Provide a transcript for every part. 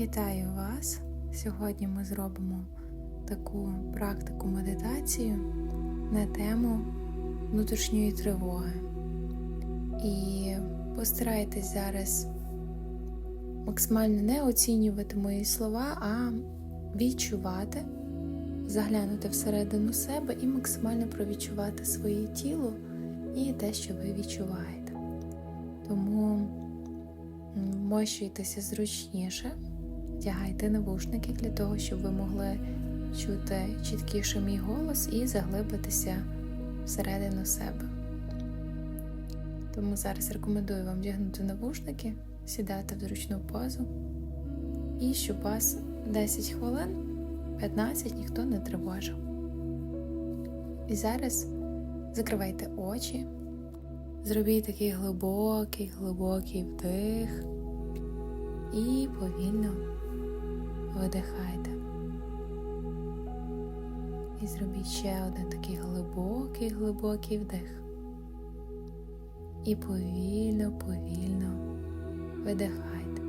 Вітаю вас! Сьогодні ми зробимо таку практику медитацію на тему внутрішньої тривоги. І постарайтесь зараз максимально не оцінювати мої слова, а відчувати, заглянути всередину себе і максимально провідчувати своє тіло і те, що ви відчуваєте. Тому вмощуйтеся зручніше, вдягайте навушники для того, щоб ви могли чути чіткіше мій голос і заглибитися всередину себе. Тому зараз рекомендую вам вдягнути навушники, сідати в зручну позу, і щоб вас 10 хвилин, 15 ніхто не тривожив. І зараз закривайте очі. Зробіть такий глибокий, глибокий вдих і повільно видихайте. І зробіть ще один такий глибокий, глибокий вдих. І повільно, повільно видихайте.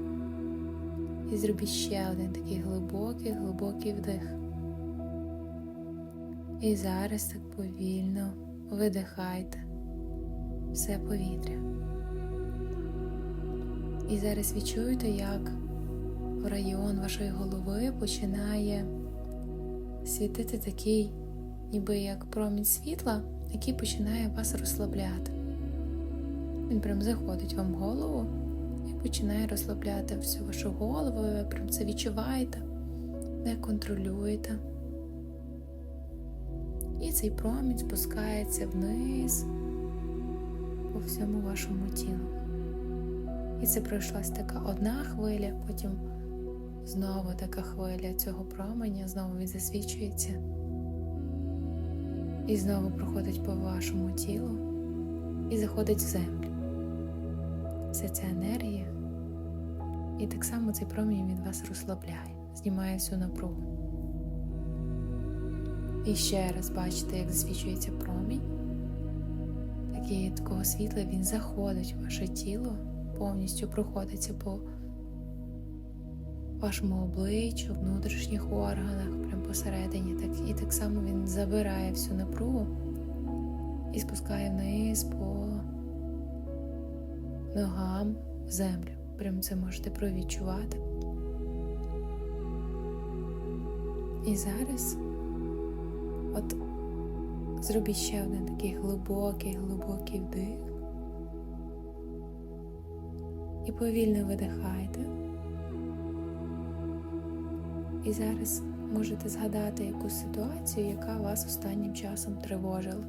І зробіть ще один такий глибокий, глибокий вдих. І зараз так повільно видихайте все повітря. І зараз відчуєте, як район вашої голови починає світити такий, ніби як промінь світла, який починає вас розслабляти. Він прям заходить вам в голову і починає розслабляти всю вашу голову, ви прям це відчуваєте, не контролюєте. І цей промінь спускається вниз по всьому вашому тілу. І це пройшлась така одна хвиля, потім знову така хвиля цього променя, знову він засвічується. І знову проходить по вашому тілу і заходить в землю. Вся ця енергія. І так само цей промінь від вас розслабляє, знімає всю напругу. І ще раз бачите, як засвічується промінь такий такого світла він заходить в ваше тіло, повністю проходиться по вашому обличчю, внутрішніх органах, прямо посередині. Так, І так само він забирає всю напругу і спускає вниз по ногам в землю. Прям це можете провідчувати. І зараз от Зробіть ще один такий глибокий, глибокий вдих. І повільно видихайте. І зараз можете згадати якусь ситуацію, яка вас останнім часом тривожила.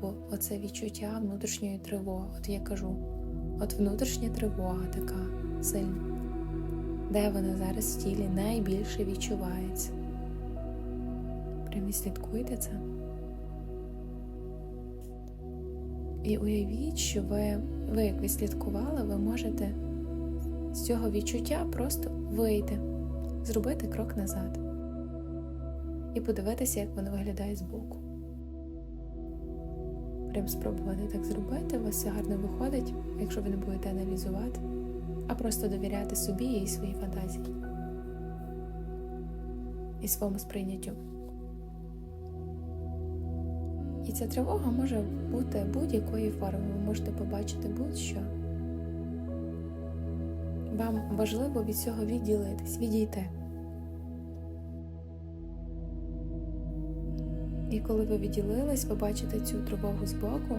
Бо оце відчуття внутрішньої тривоги, от я кажу, от внутрішня тривога така сильна, де вона зараз в тілі найбільше відчувається. Прям і слідкуйте це. І уявіть, що ви, ви як відслідкували, ви можете з цього відчуття просто вийти, зробити крок назад і подивитися, як воно виглядає збоку. Прям спробувати так зробити, у вас все гарно виходить, якщо ви не будете аналізувати, а просто довіряти собі і своїй фантазії і своєму сприйняттю. І ця тривога може бути будь-якої форми. Ви можете побачити будь-що. Вам важливо від цього відділитись, відійти. І коли ви відділились, ви бачите цю тривогу збоку,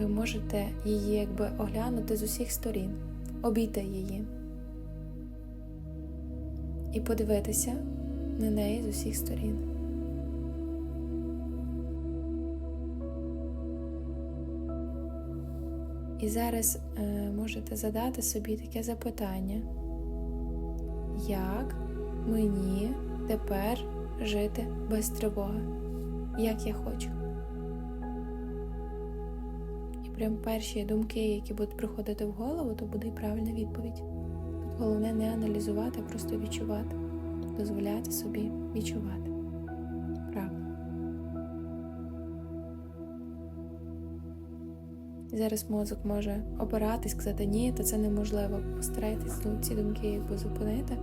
ви можете її якби оглянути з усіх сторін, обійти її і подивитися на неї з усіх сторін. І зараз е, можете задати собі таке запитання, як мені тепер жити без тривоги, як я хочу. І прям перші думки, які будуть приходити в голову, то буде і правильна відповідь. Головне не аналізувати, а просто відчувати, дозволяти собі відчувати. І зараз мозок може опиратись, сказати ні, то це неможливо. Постарайтесь ну, ці думки зупинити,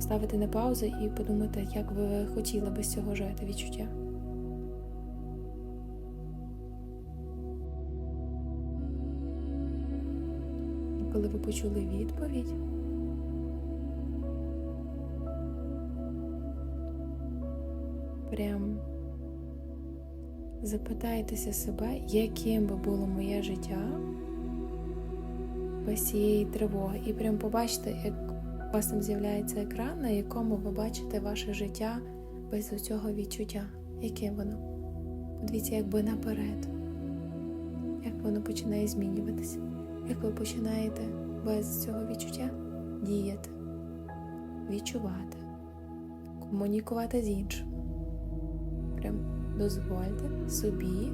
ставити на паузу і подумати, як би ви хотіли без цього жити відчуття. Коли ви почули відповідь, прям запитайтеся себе, яким би було моє життя без цієї тривоги. І прям побачите, як у вас там з'являється екран, на якому ви бачите ваше життя без цього відчуття. Яке воно? Подивіться, якби наперед, як воно починає змінюватися, як ви починаєте без цього відчуття діяти, відчувати, комунікувати з іншим. Прям дозвольте собі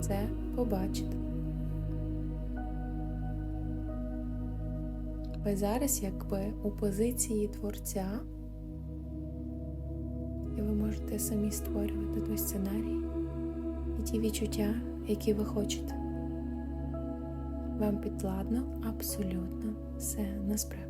це побачити. Ви зараз якби у позиції творця, і ви можете самі створювати той сценарій і ті відчуття, які ви хочете. Вам підкладно абсолютно все насправді.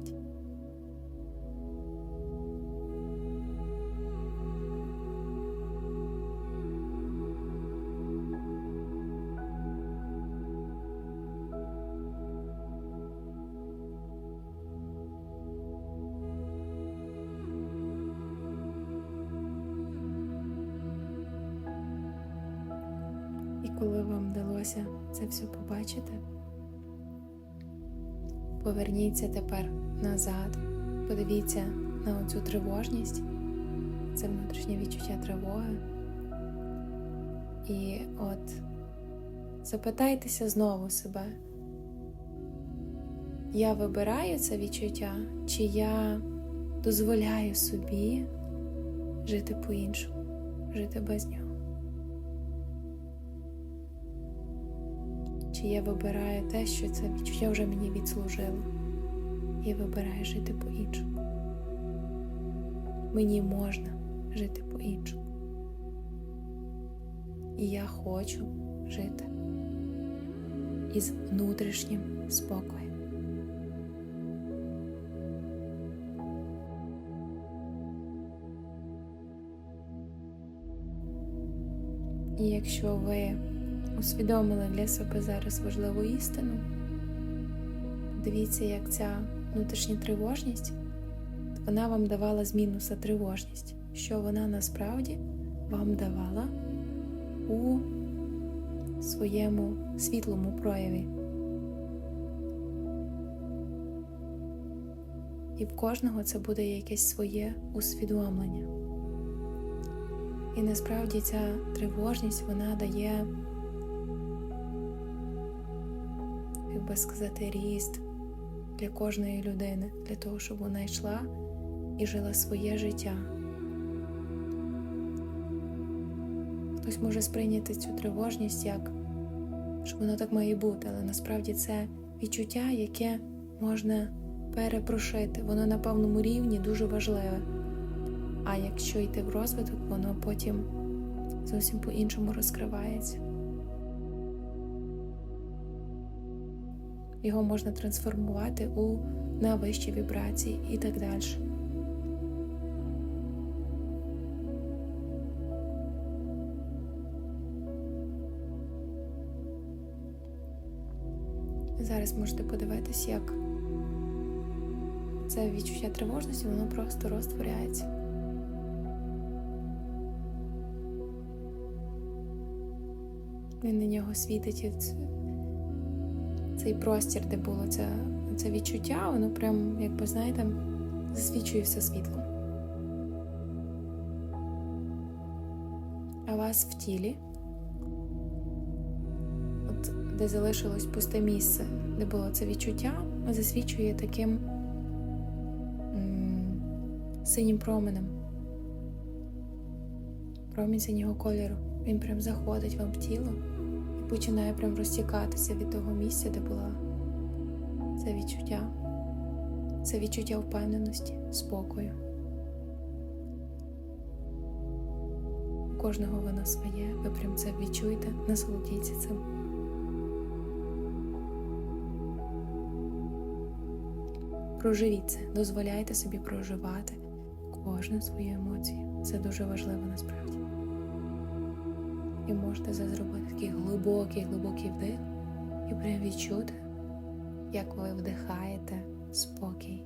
Коли вам вдалося це все побачити, поверніться тепер назад, подивіться на оцю тривожність, це внутрішнє відчуття тривоги. І от запитайтеся знову себе, я вибираю це відчуття, чи я дозволяю собі жити по-іншому, жити без нього. Чи я вибираю те, що це відчуття вже мені відслужило, і вибираю жити по-іншому. Мені можна жити по-іншому. І я хочу жити із внутрішнім спокоєм. І якщо ви усвідомили для себе зараз важливу істину, дивіться, як ця внутрішня тривожність, вона вам давала з мінуса тривожність, що вона насправді вам давала у своєму світлому прояві. І в кожного це буде якесь своє усвідомлення. І насправді ця тривожність вона дає, би сказати, ріст для кожної людини, для того, щоб вона йшла і жила своє життя. Хтось може сприйняти цю тривожність як, що воно так має бути, але насправді це відчуття, яке можна перепрошити. Воно на певному рівні дуже важливе. А якщо йти в розвиток, воно потім зовсім по-іншому розкривається. Його можна трансформувати у на вищі вібрації і так далі. Зараз можете подивитись, як це відчуття тривожності, воно просто розтворяється. Він на нього світить цей простір, де було це, це відчуття, воно прям, як би знаєте, засвічує все світло. А вас в тілі, от де залишилось пусте місце, де було це відчуття, засвічує таким м синім променем. Промінь синього кольору. Він прям заходить вам в тіло починає прям розтікатися від того місця, де була це відчуття, це відчуття впевненості, спокою. У кожного вона своє, ви прям це відчуєте, насолодіться цим. Проживіть це, дозволяйте собі проживати кожну свою емоцію. Це дуже важливо насправді. І можете зробити такий глибокий, глибокий вдих і прям відчути, як ви вдихаєте спокій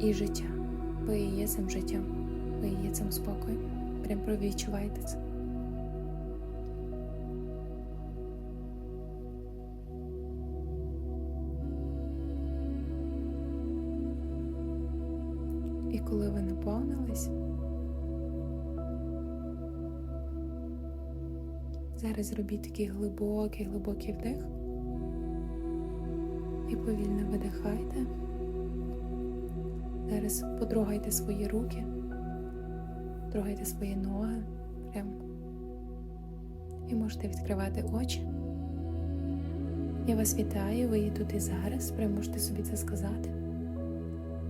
і життя. Ви є цим життям, ви є цим спокоєм. Прям провідчувайте це. І коли ви наповнились, зараз зробіть такий глибокий, глибокий вдих і повільно видихайте. Зараз потрогайте свої руки, трогайте свої ноги прямо. І можете відкривати очі. Я вас вітаю, ви є тут і зараз, прямо можете собі це сказати,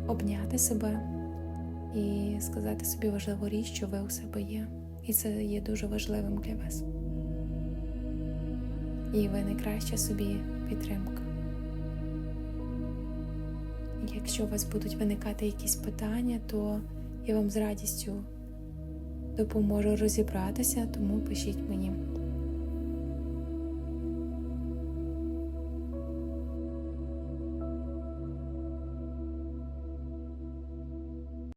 обняти себе і сказати собі важливу річ, що ви у себе є. І це є дуже важливим для вас. І ви найкраща собі підтримка. Якщо у вас будуть виникати якісь питання, то я вам з радістю допоможу розібратися, тому пишіть мені